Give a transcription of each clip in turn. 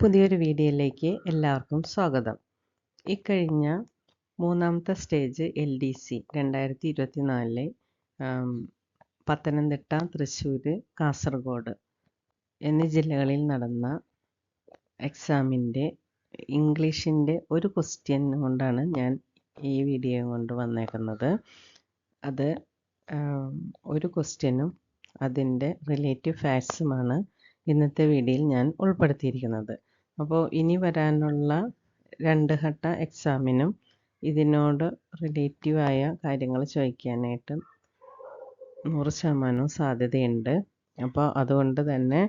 പുതിയൊരു വീഡിയോയിലേക്ക് എല്ലാവർക്കും സ്വാഗതം. ഇക്കഴിഞ്ഞ മൂന്നാമത്തെ സ്റ്റേജ് എൽ ഡി സി രണ്ടായിരത്തി ഇരുപത്തി നാലിലെ പത്തനംതിട്ട തൃശ്ശൂർ കാസർഗോഡ് എന്നീ ജില്ലകളിൽ നടന്ന എക്സാമിന്റെ ഇംഗ്ലീഷിന്റെ ഒരു ക്വസ്റ്റ്യൻ കൊണ്ടാണ് ഞാൻ ഈ വീഡിയോ കൊണ്ട് വന്നേക്കുന്നത്. അത് ഒരു ക്വസ്റ്റ്യനും അതിന്റെ റിലേറ്റീവ് ഫാക്ട്സുമാണ് ഇന്നത്തെ വീഡിയോയിൽ ഞാൻ ഉൾപ്പെടുത്തിയിരിക്കുന്നത്. അപ്പോൾ ഇനി വരാനുള്ള രണ്ട് ഘട്ട എക്സാമിനും ഇതിനോട് റിലേറ്റീവായ കാര്യങ്ങൾ ചോദിക്കാനായിട്ട് നൂറ് ശതമാനവും സാധ്യതയുണ്ട്. അപ്പോൾ അതുകൊണ്ട് തന്നെ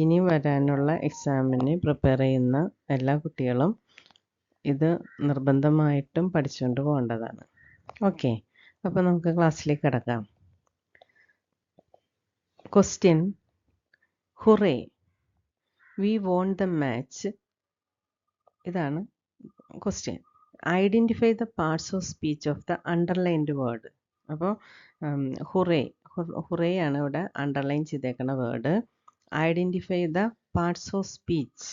ഇനി വരാനുള്ള എക്സാമിന് പ്രിപ്പയർ ചെയ്യുന്ന എല്ലാ കുട്ടികളും ഇത് നിർബന്ധമായിട്ടും പഠിച്ചുകൊണ്ട് പോകേണ്ടതാണ്. ഓക്കെ അപ്പോൾ നമുക്ക് ക്ലാസ്സിലേക്ക് കിടക്കാം. Question hurray we won the match ഇതാണ് question identify the parts of speech of the underlined word അപ്പോൾ ഹുറേ ഹുറേ ആണ് ഇവിടെ അണ്ടർലൈൻ ചെയ്തേക്കുന്ന word identify the parts of speech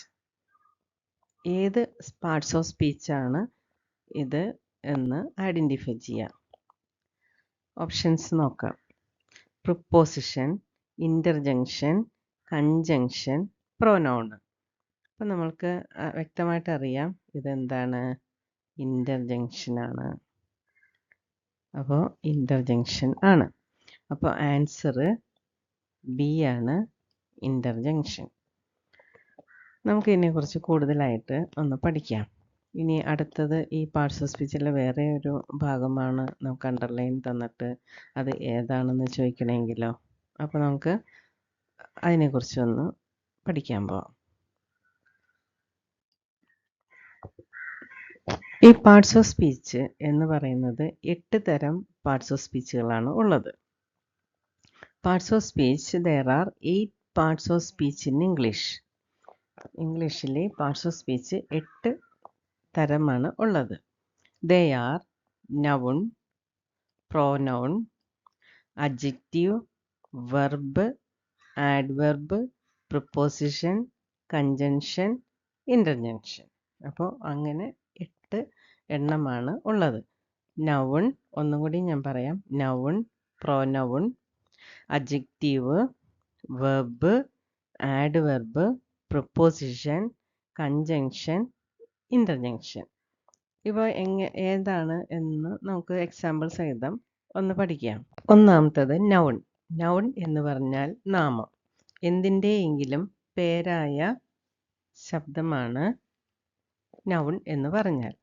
ഏത് പാർട്സ് ഓഫ് സ്പീച്ചാണ് ഇത് എന്ന് ഐഡന്റിഫൈ ചെയ്യാം. ഓപ്ഷൻസ് നോക്കാം. പ്രിപ്പോസിഷൻ ഇന്റർജങ്ഷൻ കൺജങ്ഷൻ പ്രൊനൗൺ അപ്പം നമ്മൾക്ക് വ്യക്തമായിട്ട് അറിയാം ഇതെന്താണ്. ഇന്റർജങ്ഷനാണ് അപ്പോൾ ഇന്റർജങ്ഷൻ ആണ്. അപ്പോൾ ആൻസർ ബി ആണ് ഇന്റർജങ്ഷൻ നമുക്ക് ഇതിനെക്കുറിച്ച് കൂടുതലായിട്ട് ഒന്ന് പഠിക്കാം. ഇനി അടുത്തത് ഈ പാർട്സ് ഓഫ് സ്പീച്ചിലെ വേറെ ഒരു ഭാഗമാണ് നമുക്ക് അണ്ടർലൈൻ തന്നിട്ട് അത് ഏതാണെന്ന് ചോദിക്കണമെങ്കിലോ അപ്പോൾ നമുക്ക് അതിനെക്കുറിച്ചൊന്ന് പഠിക്കാൻ പോവാം. ഈ പാർട്സ് ഓഫ് സ്പീച്ച് എന്ന് പറയുന്നത് എട്ട് തരം പാർട്സ് ഓഫ് സ്പീച്ചുകളാണ് ഉള്ളത്. Parts of speech there are eight parts of speech in English ഇംഗ്ലീഷിലെ പാർട്സ് ഓഫ് സ്പീച്ച് എട്ട് തരമാണ് ഉള്ളത്. They are noun pronoun adjective verb adverb preposition conjunction interjection അപ്പോൾ അങ്ങനെ എട്ട് എണ്ണമാണ് ഉള്ളത്. നൗൺ ഒന്നും കൂടി ഞാൻ പറയാം. Noun pronoun adjective verb adverb preposition conjunction interjection ഇവ എങ്ങ ഏതാണ് എന്ന് നമുക്ക് എക്സാമ്പിൾ സഹിതം ഒന്ന് പഠിക്കാം. ഒന്നാമത്തത് നൗൺ നൗൺ എന്ന് പറഞ്ഞാൽ നാമം. എന്തിന്റെയെങ്കിലും പേരായ ശബ്ദമാണ് നൗൺ എന്ന് പറഞ്ഞാൽ.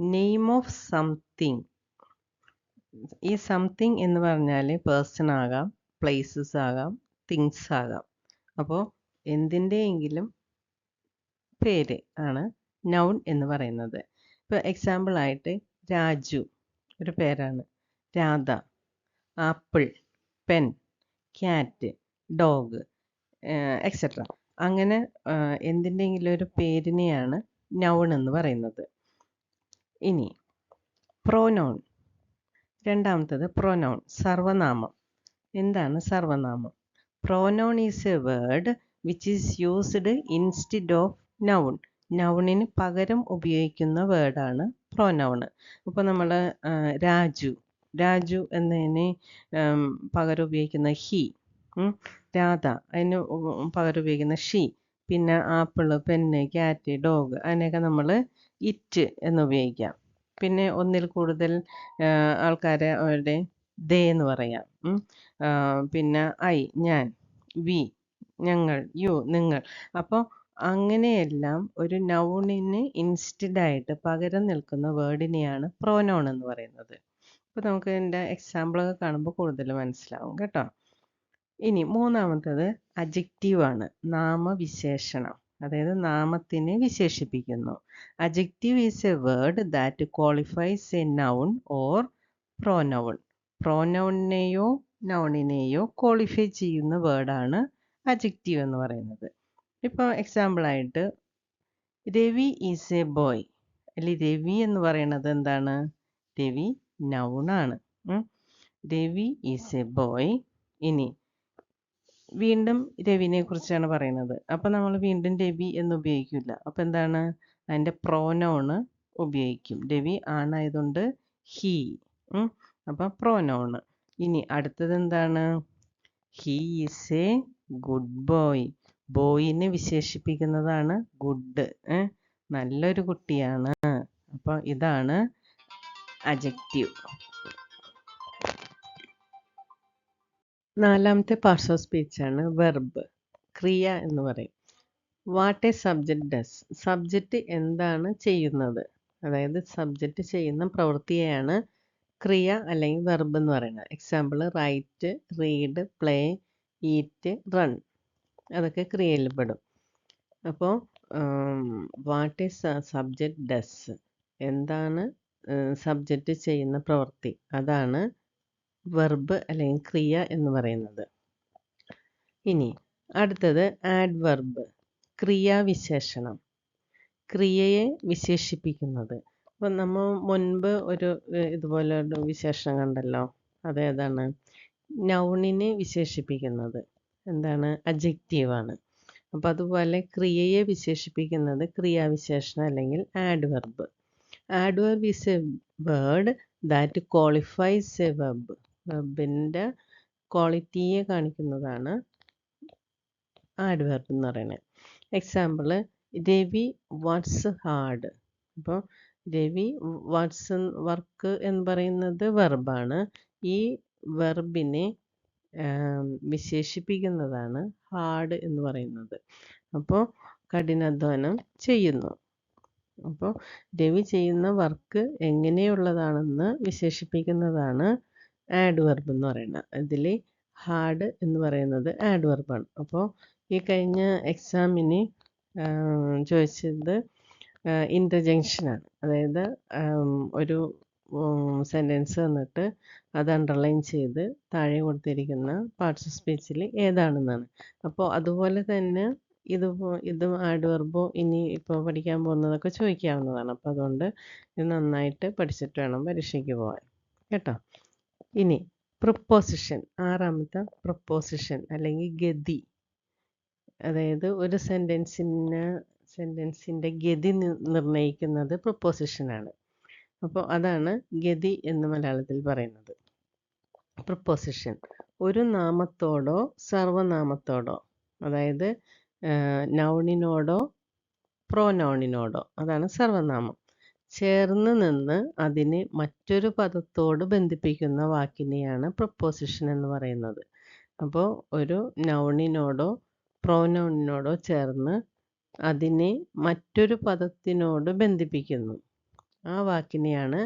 നെയിം ഓഫ് സംതിങ് ഈ സംതിങ് എന്ന് പറഞ്ഞാൽ പേഴ്സൺ ആകാം പ്ലേസസ് ആകാം തിങ്സ് ആകാം. അപ്പോൾ എന്തിന്റെയെങ്കിലും പേര് ആണ് നൗൺ എന്ന് പറയുന്നത്. ഇപ്പോൾ എക്സാമ്പിൾ ആയിട്ട് രാജു ഒരു പേരാണ്. Radha apple pen cat dog etcetera അങ്ങനെ എന്തിന്റെങ്കിലും ഒരു പേരിനെയാണ് നൗൺ എന്ന് പറയുന്നത്. ഇനി പ്രോനൗൺ രണ്ടാമത്തത് പ്രോനൗൺ സർവനാമം. എന്താണ് സർവനാമം? Pronoun is a word which is used instead of noun നൗണിന് പകരം ഉപയോഗിക്കുന്ന വേർഡാണ് പ്രോനൗണ് ഇപ്പോൾ നമ്മൾ രാജു. രാജു എന്നതിന് പകരം ഉപയോഗിക്കുന്ന ഹി രാധ അതിന് പകരം ഉപയോഗിക്കുന്ന ഷീ പിന്നെ ആപ്പിൾ പെന്ന് ക്യാറ്റ് ഡോഗ് അതിനൊക്കെ നമ്മൾ ഇറ്റ് എന്ന് ഉപയോഗിക്കാം. പിന്നെ ഒന്നിൽ കൂടുതൽ ആൾക്കാരെ അവരുടെ ദേ എന്ന് പറയാം. പിന്നെ ഐ ഞാൻ വി ഞങ്ങൾ യു നിങ്ങൾ. അപ്പോൾ അങ്ങനെയെല്ലാം ഒരു നൗണിന് ഇൻസ്റ്റഡ് ആയിട്ട് പകരം നിൽക്കുന്ന വേർഡിനെയാണ് പ്രോനൗൺ എന്ന് പറയുന്നത്. അപ്പോൾ നമുക്ക് ഇതിന്റെ എക്സാമ്പിളൊക്കെ കാണുമ്പോൾ കൂടുതൽ മനസ്സിലാവും കേട്ടോ. ഇനി മൂന്നാമത്തത് അജക്റ്റീവ് ആണ്. നാമവിശേഷണം. അതായത് നാമത്തിനെ വിശേഷിപ്പിക്കുന്നു. Adjective is a word that qualifies a noun or pronoun പ്രോനൗണിനെയോ നൗണിനെയോ ക്വാളിഫൈ ചെയ്യുന്ന വേർഡാണ് അജക്റ്റീവ് എന്ന് പറയുന്നത്. ഇപ്പോൾ എക്സാമ്പിളായിട്ട് രവി ഈസ് എ ബോയ് അല്ലെങ്കിൽ രവി എന്ന് പറയുന്നത് എന്താണ്? രവി നൗണാണ് രവി ഈസ് എ ബോയ് ഇനി വീണ്ടും രവിനെ കുറിച്ചാണ് പറയുന്നത്. അപ്പം നമ്മൾ വീണ്ടും രവി എന്ന് ഉപയോഗിക്കില്ല അപ്പം എന്താണ്? അതിന്റെ പ്രോനോണ് ഉപയോഗിക്കും. രവി ആണായതുകൊണ്ട് ഹീ അപ്പം പ്രോനോണ് ഇനി അടുത്തത് എന്താണ്? He is a good boy ബോയിനെ വിശേഷിപ്പിക്കുന്നതാണ് ഗുഡ് നല്ലൊരു കുട്ടിയാണ്. അപ്പോൾ ഇതാണ് അജക്റ്റീവ് നാലാമത്തെ പാർട്സ് ഓഫ് സ്പീച്ചാണ് വെർബ് ക്രിയ എന്ന് പറയും. What a subject does subject എന്താണ് ചെയ്യുന്നത്? അതായത് സബ്ജക്റ്റ് ചെയ്യുന്ന പ്രവൃത്തിയാണ് ക്രിയ അല്ലെങ്കിൽ വെർബ് എന്ന് പറയുന്നത്. Example write read play eat run അതൊക്കെ ക്രിയയിൽ പെടും. അപ്പോൾ വാട്ട് ഈസ് സബ്ജക്റ്റ് ഡസ് എന്താണ് സബ്ജക്റ്റ് ചെയ്യുന്ന പ്രവൃത്തി? അതാണ് വെർബ് അല്ലെങ്കിൽ ക്രിയ എന്ന് പറയുന്നത്. ഇനി അടുത്തത് ആഡ് വെർബ് ക്രിയാവിശേഷണം. ക്രിയയെ വിശേഷിപ്പിക്കുന്നത്. അപ്പം നമ്മൾ മുൻപ് ഒരു ഇതുപോലെ ഒരു വിശേഷണം കണ്ടല്ലോ. അതേതാണ് നൗണിനെ വിശേഷിപ്പിക്കുന്നത്. എന്താണ്? അജക്റ്റീവാണ് അപ്പം അതുപോലെ ക്രിയയെ വിശേഷിപ്പിക്കുന്നത് ക്രിയാവിശേഷണം അല്ലെങ്കിൽ adverb adverb is a word that qualifies a verb വെബിന്റെ ക്വാളിറ്റിയെ കാണിക്കുന്നതാണ് ആഡ് എന്ന് പറയുന്നത്. എക്സാമ്പിൾ രവി വാട്സ് ഹാർഡ്. അപ്പോൾ രവി വാട്സ് വർക്ക് എന്ന് പറയുന്നത് വെർബാണ്. ഈ വെർബിനെ വിശേഷിപ്പിക്കുന്നതാണ് ഹാർഡ് എന്ന് പറയുന്നത്. അപ്പോൾ കഠിനാധ്വാനം ചെയ്യുന്നു. അപ്പോൾ രവി ചെയ്യുന്ന വർക്ക് എങ്ങനെയുള്ളതാണെന്ന് വിശേഷിപ്പിക്കുന്നതാണ് ആഡ് വെർബ് എന്ന് പറയുന്നത്. ഇതിൽ ഹാർഡ് എന്ന് പറയുന്നത് ആഡ് വെർബാണ് അപ്പോൾ ഈ കഴിഞ്ഞ എക്സാമിന് ചോദിച്ചത് ഇന്റർജങ്ഷനാണ് അതായത് ഒരു സെന്റൻസ് തന്നിട്ട് അത് അണ്ടർലൈൻ ചെയ്ത് താഴെ കൊടുത്തിരിക്കുന്ന പാർട്സ് ഓഫ് സ്പീച്ചിൽ ഏതാണെന്നാണ്. അപ്പോൾ അതുപോലെ തന്നെ ഇത് ഇത് ആഡ് വെർബോ ഇനി ഇപ്പോൾ പഠിക്കാൻ പോകുന്നതൊക്കെ ചോദിക്കാവുന്നതാണ്. അപ്പോൾ അതുകൊണ്ട് ഇത് നന്നായിട്ട് പഠിച്ചിട്ട് വേണം പരീക്ഷയ്ക്ക് പോകാൻ. കേട്ടോ? ഇനി പ്രൊപ്പോസിഷൻ ആറാമത്തെ പ്രൊപ്പോസിഷൻ അല്ലെങ്കിൽ ഗതി. അതായത് ഒരു സെന്റൻസിന് സെന്റൻസിന്റെ ഗതി നിർണയിക്കുന്നത് പ്രൊപ്പോസിഷനാണ് അപ്പോൾ അതാണ് ഗതി എന്ന് മലയാളത്തിൽ പറയുന്നത്. പ്രൊപ്പോസിഷൻ ഒരു നാമത്തോടോ സർവനാമത്തോടോ അതായത് നൗണിനോടോ പ്രോനൗണിനോടോ അതാണ് സർവനാമം. ചേർന്ന് നിന്ന് അതിനെ മറ്റൊരു പദത്തോട് ബന്ധിപ്പിക്കുന്ന വാക്കിനെയാണ് പ്രപ്പോസിഷൻ എന്ന് പറയുന്നത്. അപ്പോൾ ഒരു നൗണിനോടോ പ്രോനൗണിനോടോ ചേർന്ന് അതിനെ മറ്റൊരു പദത്തിനോട് ബന്ധിപ്പിക്കുന്നു. ആ വാക്കിനെയാണ്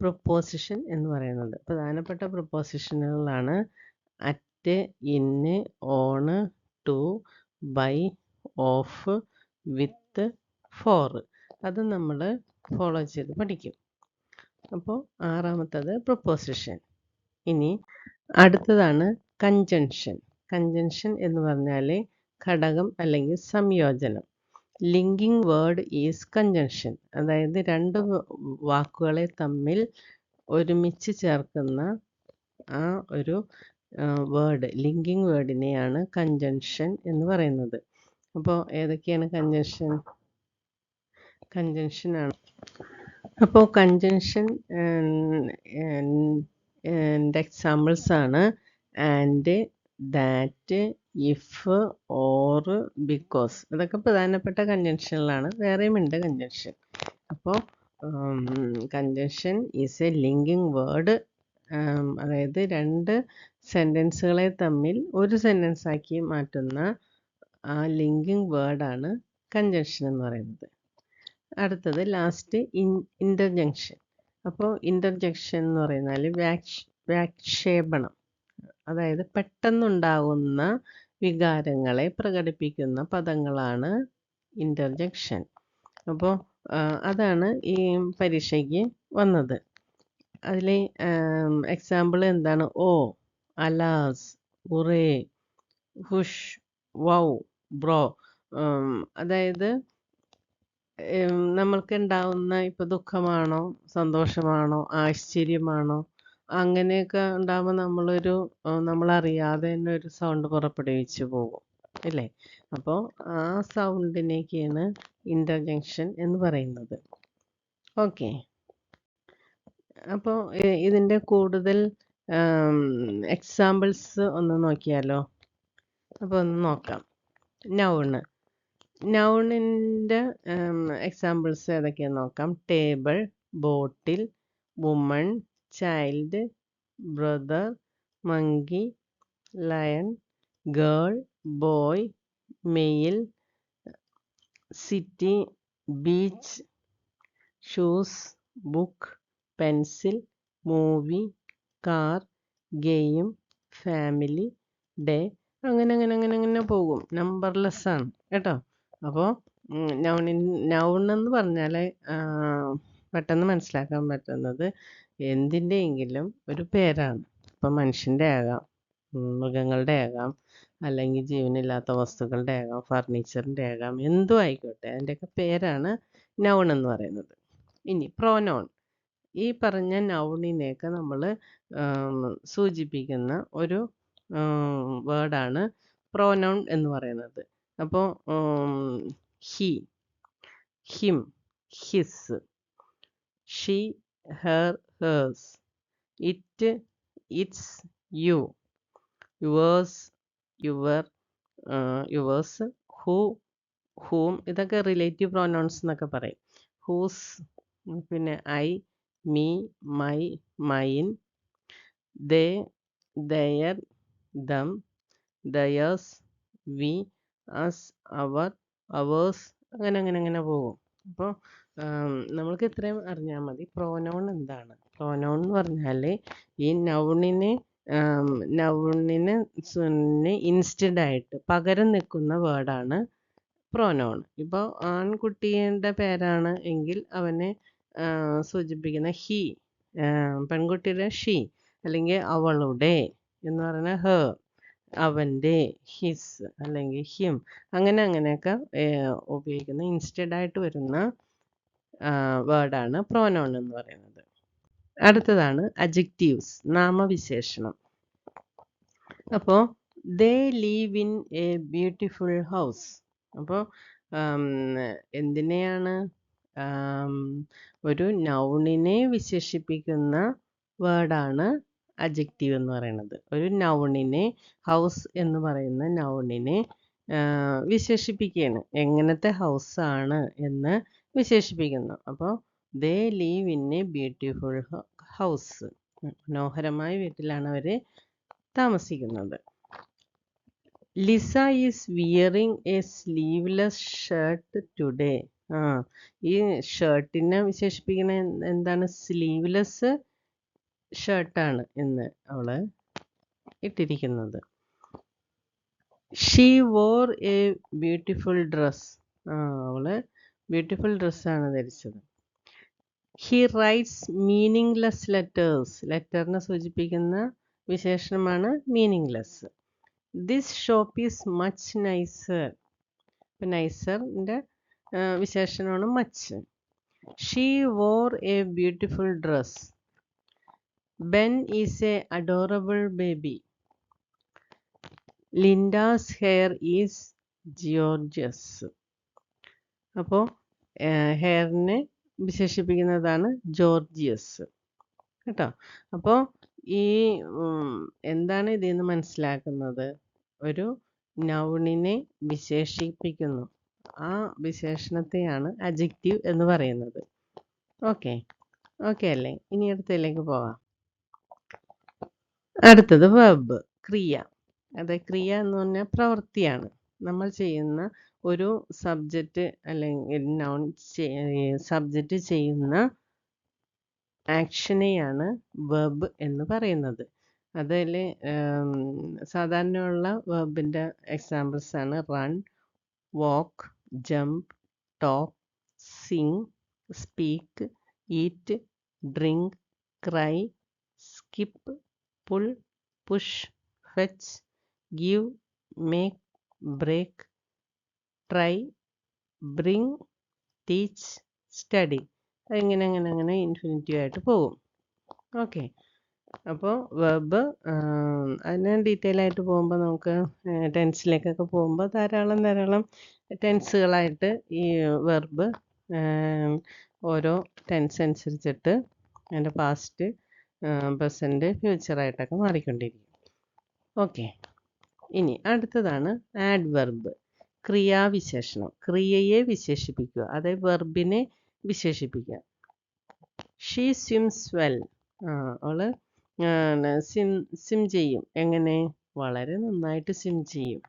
പ്രൊപ്പോസിഷൻ എന്ന് പറയുന്നത്. പ്രധാനപ്പെട്ട പ്രൊപ്പോസിഷനുകളാണ് at in on to by of with for അത് നമ്മൾ ഫോളോ ചെയ്ത് പഠിക്കും. അപ്പോൾ ആറാമത്തത് പ്രൊപ്പോസിഷൻ ഇനി അടുത്തതാണ് കഞ്ചൻഷൻ കഞ്ചൻഷൻ എന്ന് പറഞ്ഞാൽ ഘടകം അല്ലെങ്കിൽ സംയോജനം. ലിങ്കിങ് വേർഡ് ഈസ് കഞ്ചൻഷൻ അതായത് രണ്ട് വാക്കുകളെ തമ്മിൽ ഒരുമിച്ച് ചേർക്കുന്ന ആ ഒരു വേർഡ് ലിങ്കിങ് വേർഡിനെയാണ് കഞ്ചൻഷൻ എന്ന് പറയുന്നത്. അപ്പോൾ ഏതൊക്കെയാണ് കഞ്ചൻഷൻ കഞ്ചൻഷനാണ് അപ്പോൾ കഞ്ചൻഷൻ എക്സാമ്പിൾസ് ആണ്. And that if or because ഇതൊക്കെ പ്രധാനപ്പെട്ട കഞ്ചൻഷനിലാണ് വേറെയും ഉണ്ട് കഞ്ചൻഷൻ അപ്പോൾ conjunction is a linking word അതായത് രണ്ട് സെന്റൻസുകളെ തമ്മിൽ ഒരു സെന്റൻസ് ആക്കി മാറ്റുന്ന ആ ലിങ്കിങ് വേർഡാണ് കഞ്ചൻഷൻ എന്ന് പറയുന്നത്. അടുത്തത് ലാസ്റ്റ് ഇൻ ഇന്റർജങ്ഷൻ അപ്പോൾ ഇന്റർജങ്ഷൻ എന്ന് പറയുന്നാൽ വ്യാക്ഷ വ്യാക്ഷേപണം. അതായത് പെട്ടെന്നുണ്ടാകുന്ന വികാരങ്ങളെ പ്രകടിപ്പിക്കുന്ന പദങ്ങളാണ് ഇന്റർജക്ഷൻ അപ്പോൾ അതാണ് ഈ പരീക്ഷയ്ക്ക് വന്നത്. അതിൽ എക്സാമ്പിൾ എന്താണ്? ഓ alas hurray hush wow bravo അതായത് നമ്മൾക്ക് ഉണ്ടാവുന്ന ഇപ്പോൾ ദുഃഖമാണോ? സന്തോഷമാണോ? ആശ്ചര്യമാണോ? അങ്ങനെയൊക്കെ ഉണ്ടാകുമ്പോൾ നമ്മളൊരു നമ്മളറിയാതെ തന്നെ ഒരു സൗണ്ട് പുറപ്പെടുവിച്ചു പോകും അല്ലേ അപ്പോൾ ആ സൗണ്ടിനേക്കാണ് ഇന്റർജങ്ഷൻ എന്ന് പറയുന്നത്. ഓക്കെ. അപ്പോൾ ഇതിന്റെ കൂടുതൽ എക്സാമ്പിൾസ് ഒന്ന് നോക്കിയാലോ? അപ്പോൾ ഒന്ന് നോക്കാം. നൗണ് നൗണിന്റെ എക്സാമ്പിൾസ് ഏതൊക്കെയാണെന്ന് നോക്കാം? Table bottle woman child brother monkey lion girl boy male city beach shoes book pencil movie car game family day അങ്ങനെ അങ്ങനെ അങ്ങനെ അങ്ങനെ പോകും. നമ്പർലെസ് ആണ്. കേട്ടോ? അപ്പോൾ നൗണിൻ നൗൺ എന്ന് പറഞ്ഞാൽ പെട്ടെന്ന് മനസ്സിലാക്കാൻ പറ്റുന്നത് എന്തിന്റെയെങ്കിലും ഒരു പേരാണ്. ഇപ്പം മനുഷ്യന്റെ ആകാം മൃഗങ്ങളുടെ ആകാം അല്ലെങ്കിൽ ജീവനില്ലാത്ത വസ്തുക്കളുടെ ആകാം ഫർണിച്ചറിന്റെ ആകാം എന്തും ആയിക്കോട്ടെ അതിന്റെയൊക്കെ പേരാണ് നൗൺ എന്ന് പറയുന്നത്. ഇനി പ്രോനൗൺ ഈ പറഞ്ഞ നൗണിനെയൊക്കെ നമ്മൾ സൂചിപ്പിക്കുന്ന ഒരു വേർഡാണ് പ്രോനൗൺ എന്ന് പറയുന്നത്. അപ്പോൾ he him his she her hers it its you yours your yours who whom ഇതൊക്കെ റിലേറ്റീവ് പ്രൊനൗൺസ് എന്നൊക്കെ പറയും. ഹൂസ് പിന്നെ I me my mine they their them theirs we us our ours അങ്ങനെ അങ്ങനെ അങ്ങനെ പോകും. അപ്പോൾ നമ്മൾക്ക് ഇത്രയും അറിഞ്ഞാൽ മതി. പ്രോനൗൺ എന്താണ്? പ്രോനൗൺ എന്ന് പറഞ്ഞാൽ ഈ നൗണിനെ നൗണിന് ഇൻസ്റ്റന്റ് ആയിട്ട് പകരം നിൽക്കുന്ന വേർഡാണ് പ്രോനൗൺ ഇപ്പോൾ ആൺകുട്ടിയുടെ പേരാണ് എങ്കിൽ അവനെ സൂചിപ്പിക്കുന്ന ഹി പെൺകുട്ടിയുടെ ഷീ അല്ലെങ്കിൽ അവളുടെ എന്ന് പറഞ്ഞാൽ ഹ അവന്റെ ഹിസ് അല്ലെങ്കിൽ ഹിം അങ്ങനെ അങ്ങനെയൊക്കെ ഉപയോഗിക്കുന്ന ഇൻസ്റ്റഡ് ആയിട്ട് വരുന്ന വേർഡാണ് പ്രോനോൺ എന്ന് പറയുന്നത്. അടുത്തതാണ് അജക്റ്റീവ്സ് നാമവിശേഷണം. അപ്പോൾ they live in a beautiful house അപ്പോൾ എന്തിനെയാണ് ഒരു നൗണിനെ വിശേഷിപ്പിക്കുന്ന വേർഡാണ് അജക്റ്റീവ് എന്ന് പറയുന്നത്. ഒരു നൗണിനെ ഹൗസ് എന്ന് പറയുന്ന നൗണിനെ വിശേഷിപ്പിക്കുകയാണ്. എങ്ങനത്തെ ഹൗസ് ആണ് എന്ന് വിശേഷിപ്പിക്കുന്നു. അപ്പോൾ they live in a beautiful house മനോഹരമായ വീട്ടിലാണ് അവർ താമസിക്കുന്നത്. Lisa is wearing a sleeveless shirt today ആ ഈ ഷർട്ടിനെ വിശേഷിപ്പിക്കുന്ന എന്താണ്? സ്ലീവ്ലെസ് ഷർട്ടാണ് ഇന്ന് അവൾ ഇട്ടിരിക്കുന്നത്. She wore a beautiful dress ആ അവൾ ബ്യൂട്ടിഫുൾ ഡ്രസ്സാണ് ധരിച്ചത്. ഹി റൈറ്റ്സ് മീനിങ്ലെസ് ലെറ്റേഴ്സ് ലെറ്ററിനെ സൂചിപ്പിക്കുന്ന വിശേഷണമാണ് meaningless this shop is much nicer ഇപ്പം നൈസറിന്റെ വിശേഷണമാണ് much she wore a beautiful dress Ben is a adorable baby Linda's hair is gorgeous അപ്പോൾ ഹെയറിനെ വിശേഷിപ്പിക്കുന്നതാണ് ജോർജിയസ് കേട്ടോ? അപ്പോൾ ഈ എന്താണ് ഇതിൽ നിന്ന് മനസ്സിലാക്കുന്നത്? ഒരു നൗണിനെ വിശേഷിപ്പിക്കുന്നു. ആ വിശേഷണത്തെയാണ് അജക്റ്റീവ് എന്ന് പറയുന്നത്. ഓക്കെ ഓക്കെ അല്ലേ? ഇനി അടുത്തതിലേക്ക് പോവാം. അടുത്തത് വെബ് ക്രിയ. അത് ക്രിയ എന്ന് പറഞ്ഞാൽ പ്രവൃത്തിയാണ്. നമ്മൾ ചെയ്യുന്ന ഒരു സബ്ജക്റ്റ് അല്ലെങ്കിൽ നൗൺ സബ്ജക്റ്റ് ചെയ്യുന്ന ആക്ഷനെയാണ് വെബ് എന്ന് പറയുന്നത്. അതിൽ സാധാരണയുള്ള വെബിന്റെ എക്സാമ്പിൾസ് ആണ് run walk jump talk sing speak eat drink cry skip pull push fetch give make break try bring teach study ഇങ്ങനെ അങ്ങനെ അങ്ങനെ ഇൻഫിനിറ്റീവ് ആയിട്ട് പോകും. ഓക്കെ അപ്പോൾ വെർബ് അതിന് ഡീറ്റെയിൽ ആയിട്ട് പോകുമ്പോൾ നമുക്ക് ടെൻസിലേക്കൊക്കെ പോകുമ്പോൾ ധാരാളം ധാരാളം ടെൻസുകളായിട്ട് ഈ വെർബ് ഓരോ ടെൻസ് അനുസരിച്ചിട്ട് അതിന്റെ പാസ്റ്റ് പ്രസന്റ് ഫ്യൂച്ചറായിട്ടൊക്കെ മാറിക്കൊണ്ടിരിക്കും. ഓക്കെ ഇനി അടുത്തതാണ് ആഡ് വെർബ് ക്രിയാവിശേഷണം. ക്രിയയെ വിശേഷിപ്പിക്കുക. അതായത് വെർബിനെ വിശേഷിപ്പിക്കുക. ഷീ സ്വിംസ് വെൽ അവൾ സിം സിം ചെയ്യും. എങ്ങനെ? വളരെ നന്നായിട്ട് സിം ചെയ്യും.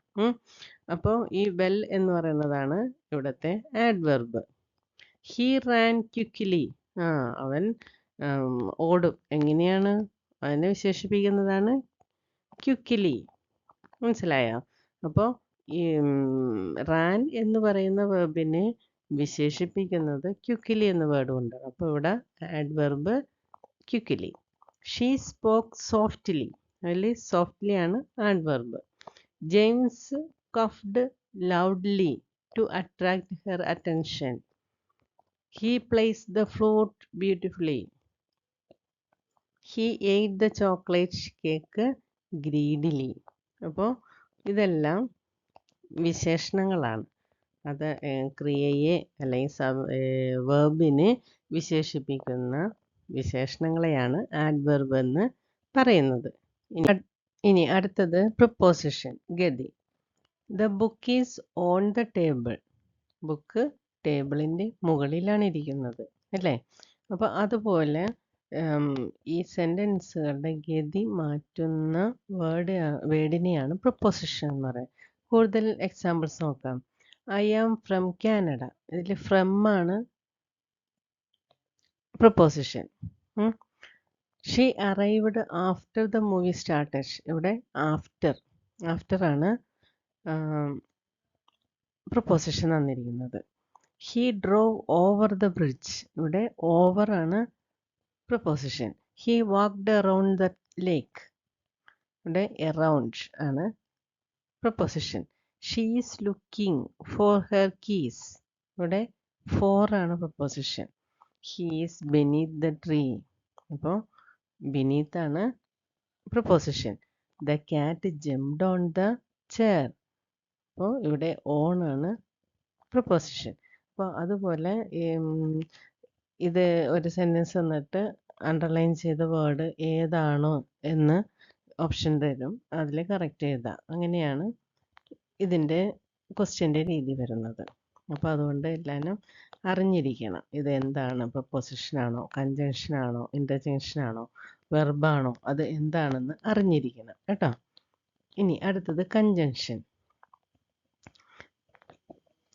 അപ്പോൾ ഈ വെൽ എന്ന് പറയുന്നതാണ് ഇവിടുത്തെ ആഡ്വെർബ് ഹീ റാൻ ക്യുക്കിലി ആ അവൻ ഓടും. എങ്ങനെയാണ് അതിനെ വിശേഷിപ്പിക്കുന്നതാണ്? ക്യുക്കിലി. മനസ്സിലായോ? അപ്പോൾ ഈ റാൻ എന്ന് പറയുന്ന വെർബിനെ വിശേഷിപ്പിക്കുന്നത് ക്യുക്കിലി എന്ന വേർഡ് അപ്പോൾ ഇവിടെ adverb quickly. She spoke softly അതിൽ സോഫ്റ്റ്ലി ആണ് adverb James coughed loudly to attract her attention he plays the flute beautifully he ate the chocolate cake greedily അപ്പോൾ ഇതെല്ലാം വിശേഷണങ്ങളാണ്. അത് ക്രിയയെ അല്ലെങ്കിൽ സബ് വേർബിനെ വിശേഷിപ്പിക്കുന്ന വിശേഷണങ്ങളെയാണ് ആഡ്വെർബ് എന്ന് പറയുന്നത്. ഇനി അടുത്തത് പ്രപ്പോസിഷൻ ഗതി. The book is on the table book ടേബിളിന്റെ മുകളിലാണ് ഇരിക്കുന്നത്. അല്ലേ? അപ്പോൾ അതുപോലെ ഈ സെന്റൻസുകളുടെ ഗതി മാറ്റുന്ന വേർഡ് വേർഡിനെയാണ് പ്രൊപ്പോസിഷൻ എന്ന് പറയുന്നത്. കൂടുതൽ എക്സാമ്പിൾസ് നോക്കാം. ഐ ആം ഫ്രം കാനഡ ഇതിൽ ഫ്രം ആണ് preposition she arrived after the movie started ഇവിടെ ആഫ്റ്റർ ആഫ്റ്റർ ആണ് പ്രൊപ്പോസിഷൻ തന്നിരിക്കുന്നത്. He drove over the bridge ഇവിടെ ഓവർ ആണ് preposition he walked around the lake ഇവിടെ എറൗണ്ട് ആണ് preposition she is looking for her keys ഇവിടെ for ആണ് preposition he is beneath the tree അപ്പോൾ ബെനീത്ത് ആണ് preposition the cat jumped on the chair അപ്പോൾ ഇവിടെ ഓൺ ആണ് പ്രപ്പോസിഷൻ അപ്പോൾ അതുപോലെ ഇത് ഒരു സെന്റൻസ് തന്നിട്ട് അണ്ടർലൈൻ ചെയ്ത വേർഡ് ഏതാണോ എന്ന് ഓപ്ഷൻ തരും. അതിൽ കറക്റ്റ് ചെയ്താൽ അങ്ങനെയാണ് ഇതിന്റെ ക്വസ്റ്റ്യന്റെ രീതി വരുന്നത്. അപ്പോൾ അതുകൊണ്ട് എല്ലാവരും അറിഞ്ഞിരിക്കണം ഇത് എന്താണ്. പ്രപ്പോസിഷനാണോ കൺജങ്ഷനാണോ ഇന്റർജങ്ഷനാണോ വെർബാണോ അത് എന്താണെന്ന് അറിഞ്ഞിരിക്കണം കേട്ടോ. ഇനി അടുത്തത് കൺജങ്ഷൻ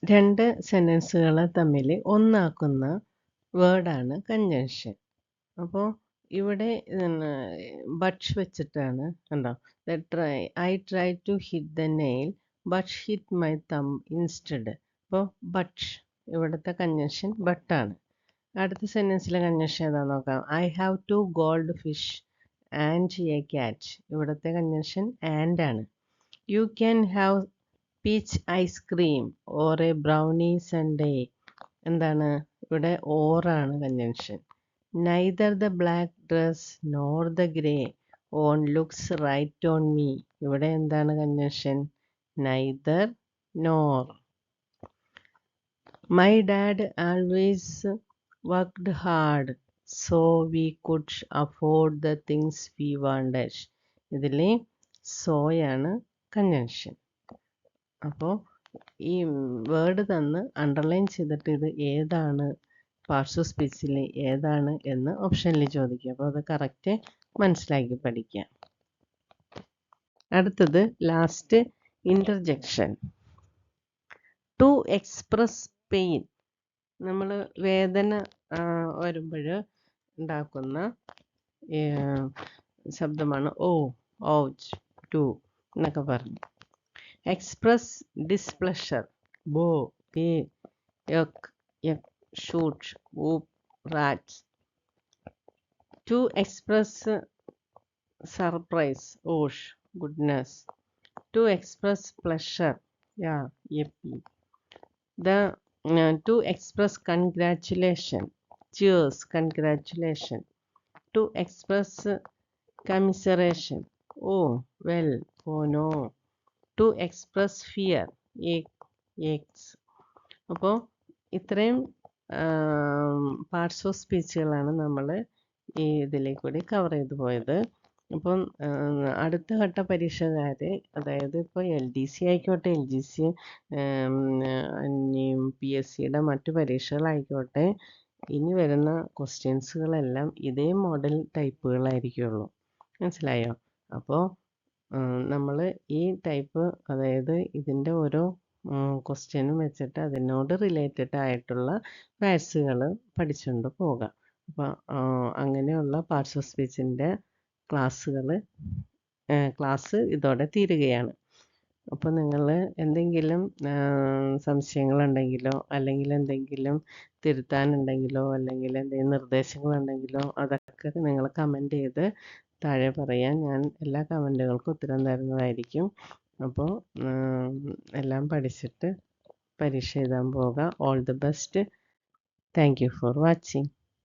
രണ്ട് സെന്റൻസുകളെ തമ്മിൽ ഒന്നാക്കുന്ന വേർഡാണ് കൺജങ്ഷൻ. അപ്പോൾ ഇവിടെ ബട്ട് വെച്ചിട്ടാണ് കണ്ടോ? I try to hit the nail but hit my thumb instead. അപ്പോൾ ബട്ട് ഇവിടുത്തെ കൺജങ്ഷൻ ബട്ടാണ്. അടുത്ത സെന്റൻസിലെ കൺജങ്ഷൻ ഏതാ നോക്കാം? I have two gold fish and a cat. ഇവിടുത്തെ കൺജങ്ഷൻ ആൻഡ് ആണ്. You can have peach ice cream or a brownie sundae എന്താണ്? ഇവിടെ ഓറാണ് conjunction neither the black dress nor the grey one looks right on me ഇവിടെ എന്താണ് conjunction neither nor my dad always worked hard so we could afford the things we wanted ഇതിൽ സോയാണ് conjunction അപ്പോൾ ഈ word തന്ന് underline ചെയ്തിട്ട് ഇത് ഏതാണ്? പാർട്സ് ഓഫ് സ്പീച്ചിൽ ഏതാണ്? എന്ന് ഓപ്ഷനിൽ ചോദിക്കുക. അപ്പോൾ അത് കറക്റ്റ് മനസ്സിലാക്കി പഠിക്കുക. അടുത്തത് last interjection to express pain നമ്മൾ വേദന വരുമ്പോൾ ഉണ്ടാക്കുന്ന ശബ്ദമാണ് ഓ ഓച്ച് ടു എന്നൊക്കെ പറഞ്ഞു. express displeasure. Bo be yuck yuck shoot whoop rats. To express surprise. Osh goodness. To express pleasure. Yeah yep the uh, to express congratulation. Cheers congratulation. To express commiseration. Oh well oh no. To express fear X അപ്പോൾ ഇത്രയും parts of സ്പീച്ചുകളാണ് നമ്മൾ ഈ ഇതിലേക്ക് കൂടി cover ചെയ്തു പോയത്. അപ്പം അടുത്ത ഘട്ട പരീക്ഷകാരെ അതായത് ഇപ്പോൾ എൽ ഡി സി ആയിക്കോട്ടെ L G C P S സിയുടെ മറ്റു പരീക്ഷകളായിക്കോട്ടെ ഇനി വരുന്ന ക്വസ്റ്റ്യൻസുകളെല്ലാം ഇതേ മോഡൽ ടൈപ്പുകളായിരിക്കുള്ളൂ മനസ്സിലായോ? അപ്പോൾ നമ്മൾ ഈ ടൈപ്പ് അതായത് ഇതിന്റെ ഓരോ ക്വസ്റ്റ്യനും വെച്ചിട്ട് അതിനോട് റിലേറ്റഡ് ആയിട്ടുള്ള മാത്സുകൾ പഠിച്ചുകൊണ്ട് പോകാം. അപ്പോൾ അങ്ങനെയുള്ള പാർട്സ് ഓഫ് സ്പീച്ചിന്റെ ക്ലാസ്സുകൾ ക്ലാസ് ഇതോടെ തീരുകയാണ്. അപ്പോൾ നിങ്ങൾ എന്തെങ്കിലും സംശയങ്ങളുണ്ടെങ്കിലോ അല്ലെങ്കിൽ എന്തെങ്കിലും തിരുത്താനുണ്ടെങ്കിലോ അല്ലെങ്കിൽ എന്തെങ്കിലും നിർദ്ദേശങ്ങളുണ്ടെങ്കിലോ അതൊക്കെ നിങ്ങൾ കമന്റ് ചെയ്ത് താഴെ പറയാൻ ഞാൻ എല്ലാ കമന്റുകൾക്കും ഉത്തരം തരുന്നതായിരിക്കും. അപ്പോൾ എല്ലാം പഠിച്ചിട്ട് പരീക്ഷ എഴുതാൻ പോവുക all the best thank you for watching